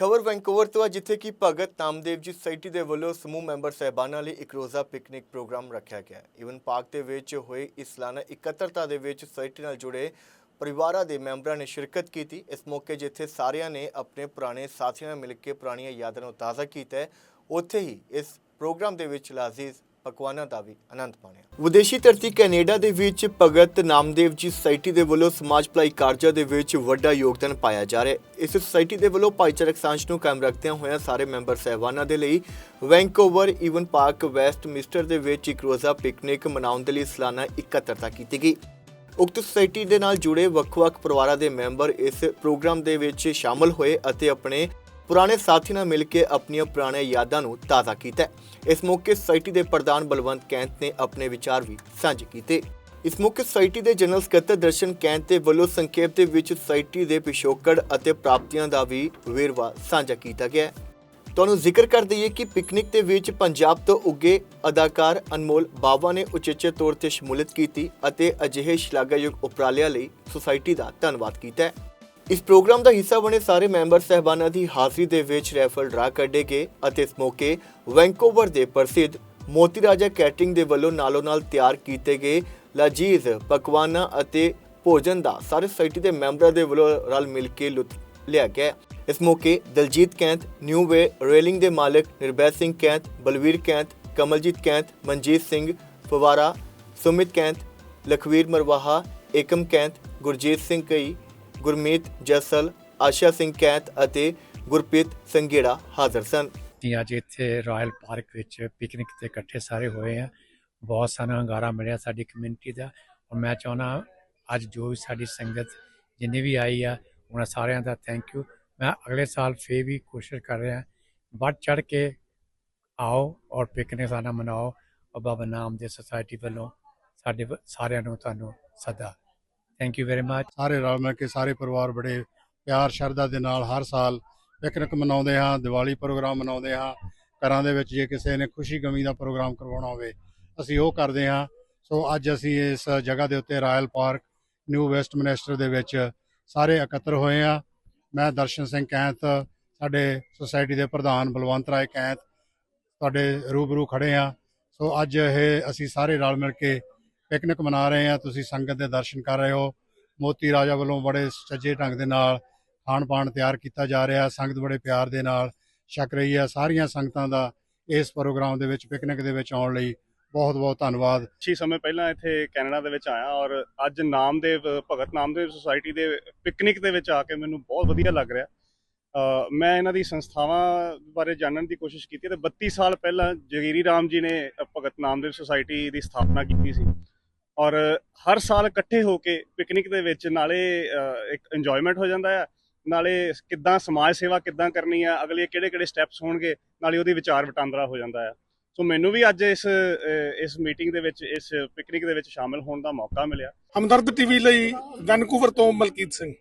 ਖਬਰ ਵੈਂਕੂਵਰ ਤੋਂ ਹੈ ਜਿੱਥੇ ਕਿ ਭਗਤ ਨਾਮਦੇਵ ਜੀ ਸੁਸਾਇਟੀ ਦੇ ਵੱਲੋਂ ਸਮੂਹ ਮੈਂਬਰ ਸਹਿਬਾਨਾਂ ਲਈ ਇੱਕ ਰੋਜ਼ਾ ਪਿਕਨਿਕ ਪ੍ਰੋਗਰਾਮ ਰੱਖਿਆ ਗਿਆ ਹੈ। ਈਵਨ ਪਾਰਕ ਦੇ ਵਿੱਚ ਹੋਏ ਇਸ ਸਾਲਾਨਾ ਇਕੱਤਰਤਾ ਦੇ ਵਿੱਚ ਸੁਸਾਇਟੀ ਨਾਲ ਜੁੜੇ ਪਰਿਵਾਰਾਂ ਦੇ ਮੈਂਬਰਾਂ ਨੇ ਸ਼ਿਰਕਤ ਕੀਤੀ। ਇਸ ਮੌਕੇ ਜਿੱਥੇ ਸਾਰਿਆਂ ਨੇ ਆਪਣੇ ਪੁਰਾਣੇ ਸਾਥੀਆਂ ਨਾਲ ਮਿਲ ਕੇ ਪੁਰਾਣੀਆਂ ਯਾਦਾਂ ਨੂੰ ਤਾਜ਼ਾ ਕੀਤਾ ਉੱਥੇ ਹੀ ਇਸ ਪ੍ਰੋਗਰਾਮ ਦੇ ਵਿੱਚ ਲਾਜ਼ੀਜ਼ ਪਕਵਾਨਾਂ ਦਾ ਵੀ ਆਨੰਦ ਮਾਣਿਆ। ਵਿਦੇਸ਼ੀ ਧਰਤੀ ਕੈਨੇਡਾ ਦੇ ਵਿੱਚ ਭਗਤ ਨਾਮਦੇਵ ਜੀ ਸੁਸਾਇਟੀ ਦੇ ਵੱਲੋਂ ਸਮਾਜ ਭਲਾਈ ਕਾਰਜਾਂ ਦੇ ਵਿੱਚ ਵੱਡਾ ਯੋਗਦਾਨ ਪਾਇਆ ਜਾ ਰਿਹਾ ਹੈ। ਇਸ ਸੁਸਾਇਟੀ ਦੇ ਵੱਲੋਂ ਭਾਈਚਾਰਕ ਸਾਂਝ ਨੂੰ ਕਾਇਮ ਰੱਖਦਿਆਂ ਹੋਇਆਂ ਸਾਰੇ ਮੈਂਬਰ ਸਹਿਬਾਨਾਂ ਦੇ ਲਈ Vancouver even park Westminster ਦੇ ਵਿੱਚ ਇੱਕ ਰੋਜ਼ਾ ਪਿਕਨਿਕ ਮਨਾਉਣ ਦੇ ਲਈ ਸਾਲਾਨਾ ਇਕੱਤਰਤਾ ਕੀਤੀ ਗਈ। ਉਕਤ ਸੁਸਾਇਟੀ ਦੇ ਨਾਲ ਜੁੜੇ ਵੱਖ-ਵੱਖ ਪਰਿਵਾਰਾਂ ਦੇ ਮੈਂਬਰ ਇਸ ਪ੍ਰੋਗਰਾਮ ਦੇ ਵਿੱਚ ਸ਼ਾਮਲ ਹੋਏ ਅਤੇ ਆਪਣੇ ਪੁਰਾਣੇ ਸਾਥੀ ਨਾਲ ਮਿਲ ਕੇ ਆਪਣੀਆਂ ਪੁਰਾਣੀਆਂ ਯਾਦਾਂ ਨੂੰ ਤਾਜ਼ਾ ਕੀਤਾ ਇਸ ਮੌਕੇ ਸੁਸਾਇਟੀ ਦੇ ਪ੍ਰਧਾਨ ਬਲਵੰਤ ਕੈਂਤ ਨੇ ਆਪਣੇ ਵਿਚਾਰ ਵੀ ਸਾਂਝੇ ਕੀਤੇ। ਇਸ ਮੌਕੇ ਸੁਸਾਇਟੀ ਦੇ ਜਨਰਲ ਸਕੱਤਰ ਦਰਸ਼ਨ ਕੈਂਤ ਦੇ ਵੱਲੋਂ ਸੰਖੇਪ ਦੇ ਵਿੱਚ ਸੁਸਾਇਟੀ ਦੇ ਪਿਛੋਕੜ ਅਤੇ ਪ੍ਰਾਪਤੀਆਂ ਦਾ ਵੀ ਵੇਰਵਾ ਸਾਂਝਾ ਕੀਤਾ ਗਿਆ ਤੁਹਾਨੂੰ ਜ਼ਿਕਰ ਕਰ ਦਈਏ ਕਿ ਪਿਕਨਿਕ ਦੇ ਵਿੱਚ ਪੰਜਾਬ ਤੋਂ ਉੱਗੇ ਅਦਾਕਾਰ ਅਨਮੋਲ ਬਾਵਾ ਨੇ ਉਚੇਚੇ ਤੌਰ ਤੇ ਸ਼ਮੂਲੀਅਤ ਕੀਤੀ ਅਤੇ ਅਜਿਹੇ ਸ਼ਲਾਘਾਯੋਗ ਉਪਰਾਲਿਆਂ ਲਈ ਸੁਸਾਇਟੀ ਦਾ ਧੰਨਵਾਦ ਕੀਤਾ ਹੈ। ਇਸ ਪ੍ਰੋਗਰਾਮ ਦਾ ਹਿੱਸਾ ਬਣੇ ਸਾਰੇ ਮੈਂਬਰ ਸਹਿਬਾਨਾਂ ਦੀ ਹਾਜ਼ਰੀ ਦੇ ਵਿੱਚ ਰੈਫਲ ਡਰਾ ਕੱਢੇ ਗਏ ਅਤੇ ਇਸ ਮੌਕੇ ਵੈਂਕੂਵਰ ਦੇ ਪ੍ਰਸਿੱਧ ਮੋਤੀ ਰਾਜਾ ਕੈਟਰਿੰਗ ਦੇ ਵੱਲੋਂ ਨਾਲੋਂ ਨਾਲ ਤਿਆਰ ਕੀਤੇ ਗਏ ਲਜੀਜ਼, ਪਕਵਾਨਾਂ ਅਤੇ ਭੋਜਨ ਦਾ ਸਾਰੇ ਸੁਸਾਇਟੀ ਦੇ ਮੈਂਬਰਾਂ ਦੇ ਵੱਲੋਂ ਰਲ ਮਿਲ ਕੇ ਲੁਤਫ ਲਿਆ ਗਿਆ। ਇਸ ਮੌਕੇ Daljit Kainth, new way, railing ਦੇ ਮਾਲਕ ਨਿਰਭੈ ਸਿੰਘ ਕੈਂਤ, ਬਲਵੀਰ ਕੈਂਤ, ਕਮਲਜੀਤ ਕੈਂਤ, ਮਨਜੀਤ ਸਿੰਘ ਫਵਾਰਾ, ਸੁਮਿਤ ਕੈਂਤ, ਲਖਵੀਰ ਮਰਵਾਹਾ, ਏਕਮ ਕੈਂਤ, ਗੁਰਜੀਤ ਸਿੰਘ ਕਈ ਗੁਰਮੀਤ, ਜਸਲ, ਆਸ਼ਾ ਸਿੰਘ ਕੈਂਤ ਅਤੇ ਗੁਰਪ੍ਰੀਤ ਸੰਘੇੜਾ ਹਾਜ਼ਰ ਸਨ। ਅਸੀਂ ਅੱਜ ਇੱਥੇ ਰਾਇਲ ਪਾਰਕ ਵਿੱਚ ਪਿਕਨਿਕ ਤੇ ਇਕੱਠੇ ਸਾਰੇ ਹੋਏ ਆ। ਬਹੁਤ ਸਾਰਾ ਹੰਗਾਰਾ ਮਿਲਿਆ ਸਾਡੀ ਕਮਿਊਨਿਟੀ ਦਾ ਔਰ ਮੈਂ ਚਾਹੁੰਦਾ ਅੱਜ ਜੋ ਵੀ ਸਾਡੀ ਸੰਗਤ ਜਿੰਨੀ ਵੀ ਆਈ ਆ, ਉਹਨਾਂ ਸਾਰਿਆਂ ਦਾ ਥੈਂਕ ਯੂ ਮੈਂ ਅਗਲੇ ਸਾਲ ਫੇਰ ਵੀ ਕੋਸ਼ਿਸ਼ ਕਰ ਰਿਹਾ, ਵੱਧ ਚੜ ਕੇ ਆਓ ਔਰ ਪਿਕਨਿਕ ਸਾਡਾ ਮਨਾਓ। ਬਾਬਾ ਨਾਮ ਦੇ ਸੁਸਾਇਟੀ ਵੱਲੋਂ ਸਾਡੇ ਸਾਰਿਆਂ ਨੂੰ ਤੁਹਾਨੂੰ ਸੱਦਾ। ਥੈਂਕ ਯੂ ਵੈਰੀ ਮੱਚ ਸਾਰੇ ਰਲ ਮਿਲ ਕੇ ਸਾਰੇ ਪਰਿਵਾਰ ਬੜੇ ਪਿਆਰ, ਸ਼ਰਧਾ ਦੇ ਨਾਲ ਹਰ ਸਾਲ ਪਿਕਨਿਕ ਮਨਾਉਂਦੇ ਹਾਂ, ਦੀਵਾਲੀ ਪ੍ਰੋਗਰਾਮ ਮਨਾਉਂਦੇ ਹਾਂ। ਘਰਾਂ ਦੇ ਵਿੱਚ ਜੇ ਕਿਸੇ ਨੇ ਖੁਸ਼ੀ ਗਮੀ ਦਾ ਪ੍ਰੋਗਰਾਮ ਕਰਵਾਉਣਾ ਹੋਵੇ, ਅਸੀਂ ਉਹ ਕਰਦੇ ਹਾਂ। ਸੋ ਅੱਜ ਅਸੀਂ ਇਸ ਜਗ੍ਹਾ ਦੇ ਉੱਤੇ royal park, new West minister ਦੇ ਵਿੱਚ ਸਾਰੇ ਇਕੱਤਰ ਹੋਏ ਹਾਂ। ਮੈਂ ਦਰਸ਼ਨ ਸਿੰਘ ਕੈਂਥ, ਸਾਡੇ ਸੁਸਾਇਟੀ ਦੇ ਪ੍ਰਧਾਨ ਬਲਵੰਤ ਰਾਏ ਕੈਂਥ, ਤੁਹਾਡੇ ਰੂਬਰੂ ਖੜੇ ਹਾਂ। ਸੋ ਅੱਜ ਇਹ ਅਸੀਂ ਸਾਰੇ ਰਲ ਮਿਲ ਕੇ ਪਿਕਨਿਕ ਮਨਾ ਰਹੇ ਹਾਂ ਤੁਸੀਂ ਸੰਗਤ ਦੇ ਦਰਸ਼ਨ ਕਰ ਰਹੇ ਹੋ। ਮੋਤੀ ਰਾਜਾ ਵੱਲੋਂ ਬੜੇ ਸੱਜੇ ਢੰਗ ਦੇ ਨਾਲ ਖਾਣ ਪਾਣ ਤਿਆਰ ਕੀਤਾ ਜਾ ਰਿਹਾ, ਸੰਗਤ ਬੜੇ ਪਿਆਰ ਦੇ ਨਾਲ ਛਕ ਰਹੀ ਹੈ ਸਾਰੀਆਂ ਸੰਗਤਾਂ ਦਾ ਇਸ ਪ੍ਰੋਗਰਾਮ ਦੇ ਵਿੱਚ, ਪਿਕਨਿਕ ਦੇ ਵਿੱਚ ਆਉਣ ਲਈ ਬਹੁਤ ਬਹੁਤ ਧੰਨਵਾਦ ਛੇ ਸਮੇਂ ਪਹਿਲਾਂ ਇੱਥੇ ਕੈਨੇਡਾ ਦੇ ਵਿੱਚ ਆਇਆ ਔਰ ਅੱਜ ਨਾਮਦੇਵ, ਭਗਤ ਨਾਮਦੇਵ ਸੁਸਾਇਟੀ ਦੇ ਪਿਕਨਿਕ ਦੇ ਵਿੱਚ ਆ ਕੇ ਮੈਨੂੰ ਬਹੁਤ ਵਧੀਆ ਲੱਗ ਰਿਹਾ। ਮੈਂ ਇਹਨਾਂ ਦੀ ਸੰਸਥਾਵਾਂ ਬਾਰੇ ਜਾਣਨ ਦੀ ਕੋਸ਼ਿਸ਼ ਕੀਤੀ ਤੇ 32 ਸਾਲ ਪਹਿਲਾਂ ਜਗੀਰੀ ਰਾਮ ਜੀ ਨੇ ਭਗਤ ਨਾਮਦੇਵ ਸੁਸਾਇਟੀ ਦੀ ਸਥਾਪਨਾ ਕੀਤੀ ਸੀ। ਔਰ ਹਰ ਸਾਲ ਇਕੱਠੇ ਹੋ ਕੇ ਪਿਕਨਿਕ ਦੇ ਵਿੱਚ ਨਾਲੇ ਇੱਕ ਇੰਜੋਇਮੈਂਟ ਹੋ ਜਾਂਦਾ ਹੈ ਨਾਲੇ ਕਿੱਦਾਂ ਸਮਾਜ ਸੇਵਾ ਕਿੱਦਾਂ ਕਰਨੀ ਹੈ ਅਗਲੇ ਕਿਹੜੇ ਕਿਹੜੇ ਸਟੈਪਸ ਹੋਣਗੇ, ਨਾਲੇ ਉਹਦੀ ਵਿਚਾਰ ਵਟਾਂਦਰਾ ਹੋ ਜਾਂਦਾ ਹੈ ਸੋ ਮੈਨੂੰ ਵੀ ਅੱਜ ਇਸ ਇਸ ਮੀਟਿੰਗ ਦੇ ਵਿੱਚ, ਇਸ ਪਿਕਨਿਕ ਦੇ ਵਿੱਚ ਸ਼ਾਮਿਲ ਹੋਣ ਦਾ ਮੌਕਾ ਮਿਲਿਆ। ਹਮਦਰਦ ਟੀਵੀ ਲਈ ਵੈਨਕੂਵਰ ਤੋਂ ਮਲਕੀਤ ਸਿੰਘ।